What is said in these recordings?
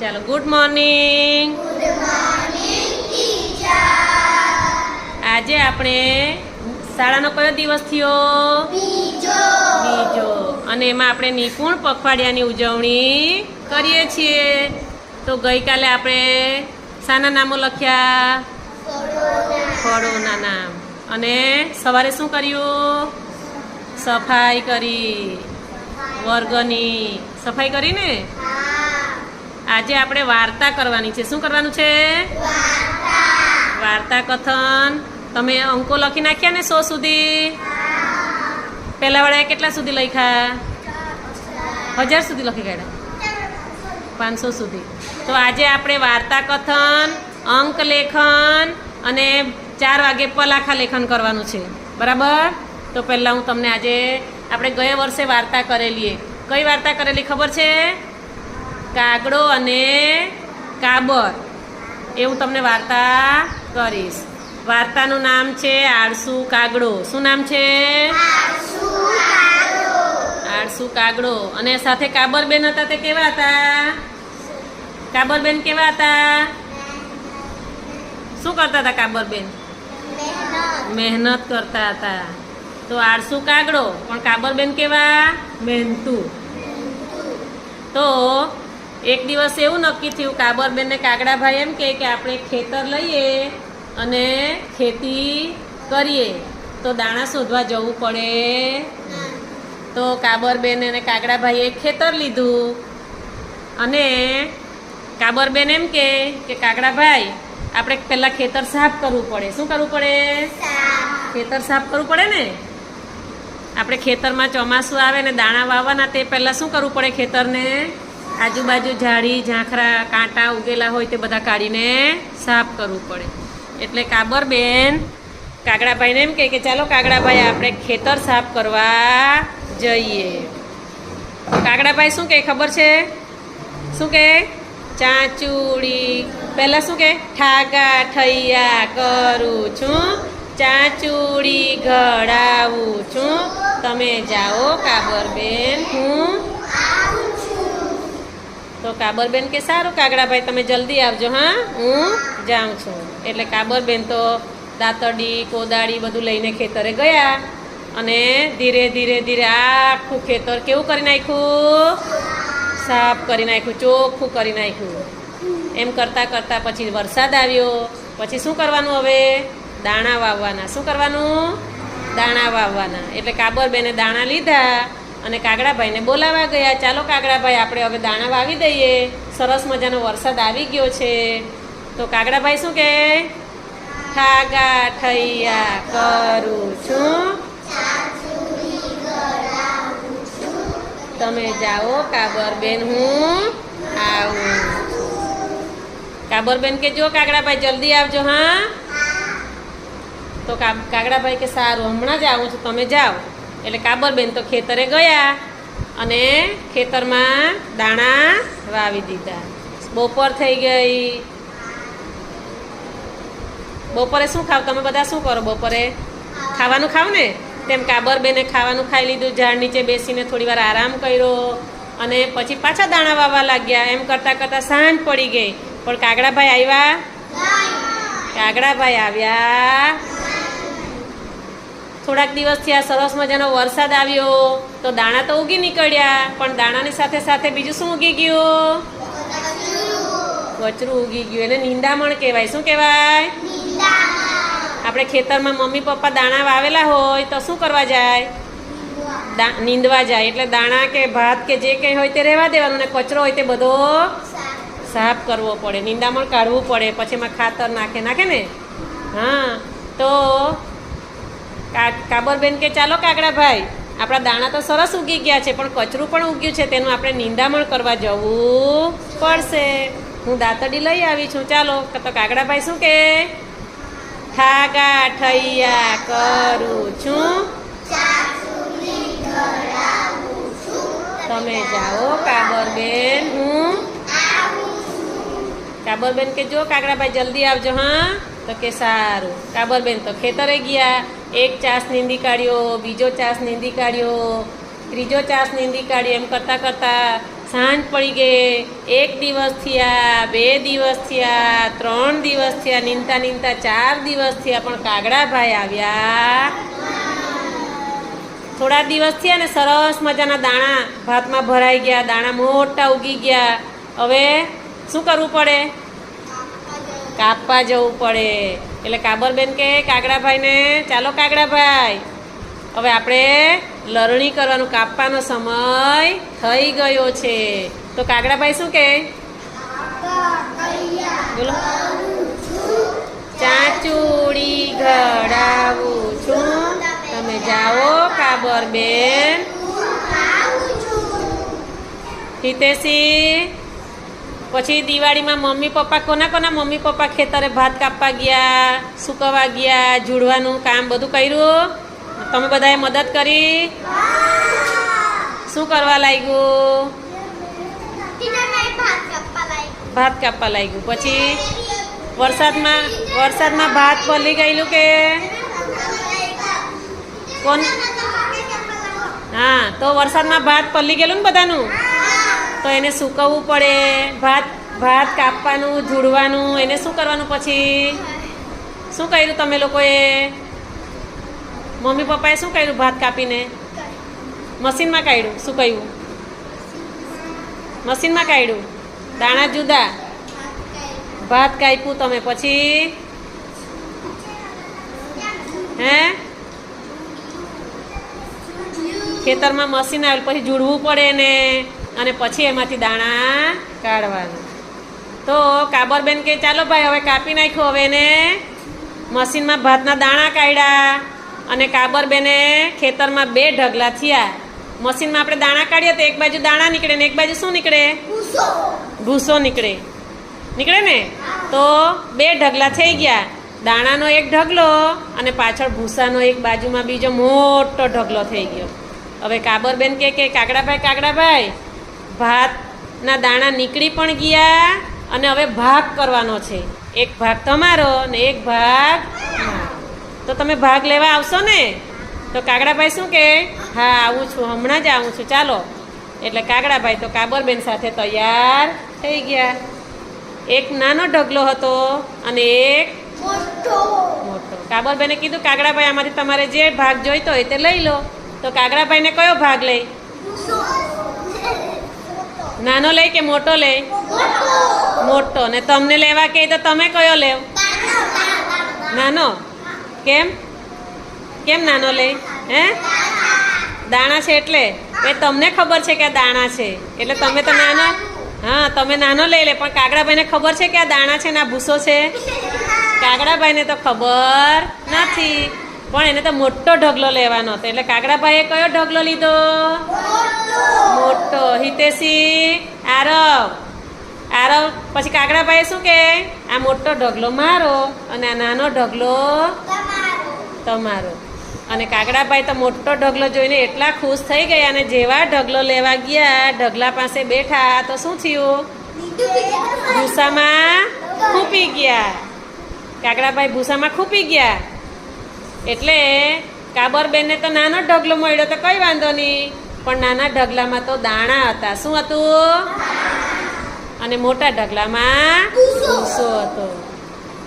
ચાલો good morning આજે આપણે શાળાનો કયો દિવસ થયો? બીજો. અને એમાં આપણે નિપુણ પખવાડિયાની ઉજવણી કરીએ છીએ. તો ગઈકાલે આપણે શાના નામો લખ્યા? ફળોના નામ. અને સવારે શું કર્યું? સફાઈ કરી. વર્ગની. સફાઈ કરીને? આજે આપણે વાર્તા કરવાની છે. શું કરવાનું છે? વાર્તા. કથન. તમે અંકો લખી નાખ્યા ને સો સુધી? પહેલા વાળાએ કેટલા સુધી લખ્યા? હજાર સુધી લખી કાઢ્યા. પાંચસો સુધી. તો આજે આપણે વાર્તા કથન, અંક લેખન અને ચાર વાગે પલાખા લેખન કરવાનું છે. બરાબર? તો પહેલાં હું તમને આજે, આપણે ગયા વર્ષે વાર્તા કરેલી કઈ વાર્તા કરેલી ખબર છે? કાગડો અને કાબર. એ હું તમને વાર્તા કરીશ. વાર્તાનું નામ છે આળસુ કાગડો. શું નામ છે? આળસુ કાગડો. અને સાથે કાબરબેન હતા તે કેવા હતા? કાબરબેન કેવા હતા? શું કરતા હતા કાબરબેન? મહેનત કરતા હતા. તો આળસુ કાગડો. પણ કાબરબેન કેવા? મહેનતુ. તો એક દિવસ એવું નક્કી થયું કાબરબેન ને કાગડાભાઈ એમ કે આપણે ખેતર લઈએ અને ખેતી કરીએ. તો દાણા શોધવા જવું પડે. તો કાબરબેન અને કાગડાભાઈએ ખેતર લીધું. અને કાબરબેન એમ કે કે કાગડાભાઈ આપણે પહેલાં ખેતર સાફ કરવું પડે. શું કરવું પડે? ખેતર સાફ કરવું પડે ને? આપણે ખેતરમાં ચોમાસું આવે ને દાણા વાવવાના તે પહેલાં શું કરવું પડે ખેતરને? આજુબાજુ ઝાડી ઝાંખરા, કાંટા ઉગેલા હોય તે બધા કાઢીને સાફ કરવું પડે. એટલે કાબરબેન કાગડાભાઈને એમ કહે કે ચાલો કાગડાભાઈ, આપણે ખેતર સાફ કરવા જઈએ. કાગડાભાઈ શું કહે, ખબર છે? શું કહે? ચાંચુડી. પહેલાં શું કહે? ઠાગા ઠૈયા કરું છું, ચાંચુડી ઘડાવું છું. તમે જાઓ કાબરબેન હું તો કાબરબેન કે, સારું કાગડાભાઈ તમે જલ્દી આવજો, હા? હું જાઉં છું. એટલે કાબરબેન તો દાંતડી કોદાળી બધું લઈને ખેતરે ગયા અને ધીરે ધીરે ધીરે આખું ખેતર કેવું કરી નાખ્યું? સાફ કરી નાખ્યું, ચોખ્ખું કરી નાખ્યું. એમ કરતાં કરતાં પછી વરસાદ આવ્યો. પછી શું કરવાનું હવે? દાણા વાવવાના. શું કરવાનું? દાણા વાવવાના. એટલે કાબરબેને દાણા લીધા. અને કાગડાભાઈને બોલાવા ગયા. ચાલો કાગડાભાઈ, આપણે હવે દાણા વાવી દઈએ. સરસ મજાનો વરસાદ આવી ગયો છે. તો કાગડાભાઈ શું કહે? ઠાગા ઠૈયા કરું છું. તમે જાઓ, કાબરબેન, હું આવું કાબરબેન કે, જો કાગડાભાઈ, જલ્દી આવજો, હા. તો કાગડાભાઈ કે, સારું, હમણાં જ આવું છું, તમે જાઓ. એટલે કાબરબેન તો ખેતરે ગયા અને ખેતરમાં દાણા વાવી દીધા. બપોર થઈ ગઈ. બપોરે શું ખાવ? તમે બધા શું કરો બપોરે? ખાવાનું ખાવ ને? તેમ કાબરબેને ખાવાનું ખાઈ લીધું ઝાડ નીચે બેસીને થોડી વાર આરામ કર્યો અને પછી પાછા દાણા વાવવા લાગ્યા. એમ કરતાં કરતાં સાંજ પડી ગઈ. પણ કાગડાભાઈ આવ્યા? કાગડાભાઈ આવ્યા. થોડાક દિવસથી આ સરસ મજાનો વરસાદ આવ્યો. તો દાણા તો ઉગી નીકળ્યા પણ દાણાની સાથે સાથે બીજું શું ઉગી ગયું? કચરું ઉગી ગયું. એને નિંદામણ કહેવાય. શું કહેવાય? આપણે ખેતરમાં મમ્મી પપ્પા દાણા વાવેલા હોય તો શું કરવા જાય? નીંદવા. જાય. એટલે દાણા કે ભાત કે જે કંઈ હોય તે રહેવા દેવાનું ને કચરો હોય તે બધો સાફ કરવો પડે. નિંદામણ કાઢવું પડે. પછી એમાં ખાતર નાખે. નાખે ને? હા. તો કાબરબેન કે, ચાલો કાગડાભાઈ આપણા દાણા તો સરસ ઉગી ગયા છે, પણ કચરું પણ ઉગ્યું છે, તેનું આપણે નિંદામણ કરવા જવું પડશે. હું દાંતડી લઈ આવી છું. ચાલો તો કાગડાભાઈ શું કે? ઠાગા ઠૈયા કરું છું. તમે જાઓ, કાબરબેન, હું કાબરબેન કે, જો કાગડાભાઈ જલ્દી આવજો, હા. તો કે, સારું. કાબરબેન તો ખેતરે ગયા. એક ચાસ નીંદી કાઢ્યો, બીજો ચાસ નીંદી કાઢ્યો, ત્રીજો ચાસ નીંદી કાઢ્યો, એમ કરતાં કરતાં સાંજ પડી ગઈ. એક દિવસ થયા, બે દિવસ થયા, ત્રણ દિવસ થયા, નીંદતા નીંદતા ચાર દિવસ થયા, પણ કાગડાભાઈ આવ્યા. થોડા દિવસ થયા ને સરસ મજાના દાણા ભાતમાં ભરાઈ ગયા, દાણા મોટા ઉગી ગયા. હવે શું કરવું પડે? કાપવા જવું પડે. એટલે કાબરબેન કે કાગડાભાઈને, ચાલો કાગડાભાઈ. હવે આપણે લરણી કરવાનું, કાપવાનો સમય થઈ ગયો છે. તો કાગડાભાઈ શું કે બોલો. ચાચુડી ઘડાવું છું. તમે જાઓ કાબરબેન. હિતેશી પછી દિવાળીમાં મમ્મી પપ્પા, કોના કોના મમ્મી પપ્પા ખેતરે ભાત કાપવા ગયા, સુકવવા ગયા, જુડવાનું કામ બધું કર્યું? તમે બધાએ મદદ કરી? શું કરવા લાગ્યું? ભાત કાપવા લાગ્યું. પછી વરસાદમાં વરસાદમાં ભાત પલી ગયેલું કે? કોણ? હા, તો વરસાદમાં ભાત પલી ગયેલું ને બધાનું? તો એને સૂકવવું પડે, ભાત ભાત કાપવાનું ઝૂડવાનું એને શું કરવાનું પછી? શું કર્યું તમે લોકોએ? મમ્મી પપ્પાએ શું કર્યું ભાત કાપીને? મશીનમાં કાઢ્યું, શું કહ્યું મશીનમાં કાઢ્યું? દાણા જુદા? ભાત કાપ્યું તમે પછી? હે? ખેતરમાં મશીન આવેલ પછી જુડવું પડે ને અને પછી એમાંથી દાણા કાઢવાના. તો કાબરબેન કે ચાલો ભાઈ હવે કાપી નાખ્યું હવે એને મશીનમાં ભાતના દાણા કાઢ્યા. અને કાબરબેને ખેતરમાં બે ઢગલા થયા. મશીનમાં આપણે દાણા કાઢીએ તો એક બાજુ દાણા નીકળે ને એક બાજુ શું નીકળે? ભૂસો નીકળે. નીકળે ને? તો બે ઢગલા થઈ ગયા. દાણાનો એક ઢગલો અને પાછળ ભૂસાનો એક બાજુમાં બીજો મોટો ઢગલો થઈ ગયો. હવે કાબરબેન કે કે કાગડાભાઈ કાગડાભાઈ ભાતના દાણા નીકળી પણ ગયા અને હવે ભાગ કરવાનો છે. એક ભાગ તમારો ને એક ભાગ. તો તમે ભાગ લેવા આવશો ને? તો કાગડાભાઈ શું કે? હા આવું છું હમણાં જ આવું છું. ચાલો. એટલે કાગડાભાઈ તો કાબરબેન સાથે તૈયાર થઈ ગયા. એક નાનો ઢગલો હતો અને એક મોટો. કાબરબેને કીધું કાગડાભાઈ આમાંથી તમારે જે ભાગ જોઈતો હોય તે લઈ લો. તો કાગડાભાઈને કયો ભાગ લે નાનો લે કે મોટો લે? મોટો. ને તમને લેવા કહે તો તમે કયો લેવ? નાનો. કેમ? કેમ નાનો લે? હે? દાણા છે એટલે? એ તમને ખબર છે કે આ દાણા છે. એટલે તમે તો નાનો? હા, તમે નાનો લઈ લે, પણ કાગડાભાઈને ખબર છે કે આ દાણા છે ને આ ભૂસો છે? કાગડાભાઈને તો ખબર નથી. પણ એને તો મોટો ઢગલો લેવાનો હતો. એટલે કાગડાભાઈએ કયો ઢગલો લીધો? મોટો. હિતેશી, આરવ. આરવ, પછી કાગડાભાઈએ શું કે? આ મોટો ઢગલો મારો અને આ નાનો ઢગલો તમારો. અને કાગડાભાઈ તો મોટો ઢગલો જોઈને એટલા ખુશ થઈ ગયા અને જેવા ઢગલો લેવા ગયા, ઢગલા પાસે બેઠા તો શું થયું? ભૂસામાં ખૂપી ગયા. કાગડાભાઈ ભૂસામાં ખૂપી ગયા. એટલે કાબરબેનને તો નાનો ઢગલો મળ્યો તો કઈ વાંધો નહીં. પણ નાના ઢગલામાં તો દાણા હતા. શું હતું? અને મોટા ઢગલામાં ભૂસો. હતો.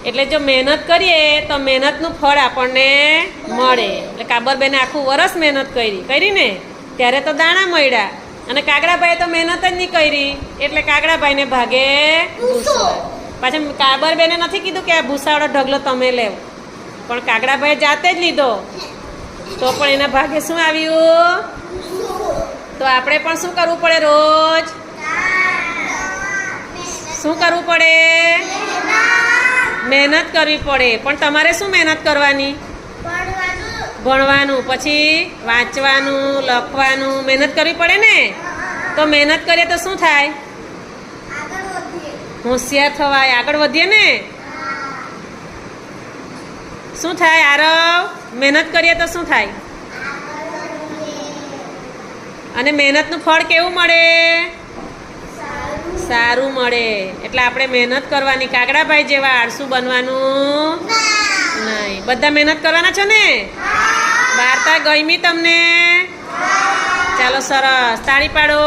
એટલે જો મહેનત કરીએ તો મહેનતનું ફળ આપણને મળે. એટલે કાબરબેને આખું વરસ મહેનત કરી. કરી ને? ત્યારે તો દાણા મળ્યા. અને કાગડાભાઈએ તો મહેનત જ નહીં કરી. એટલે કાગડાભાઈને ભાગે ભૂસો. પાછા કાબરબેને નથી કીધું કે આ ભૂસાવાળો ઢગલો તમે લેવ. પણ કાગડાભાઈ જાતે જ લીધો. તો પણ એના ભાગે શું આવ્યું? તો આપણે પણ શું કરવું પડે રોજ? શું કરવું પડે? મહેનત કરવી પડે. પણ તમારે શું મહેનત કરવાની? ભણવાનું. પછી વાંચવાનું, લખવાનું. મહેનત કરવી પડે ને? તો મહેનત કરીએ તો શું થાય? હોશિયાર થવાય. આગળ વધીએ ને? શું થાય, આરવ? મહેનત કરીએ તો શું થાય? અને મહેનતનું ફળ કેવું મળે? સારું મળે. એટલે આપણે મહેનત કરવાની. કાગડાભાઈ જેવા આળસુ બનવાનું નહીં. બધા મહેનત કરવાના છો ને? વાર્તા ગમી તમને. ચાલો સરસ. તાળી પાડો.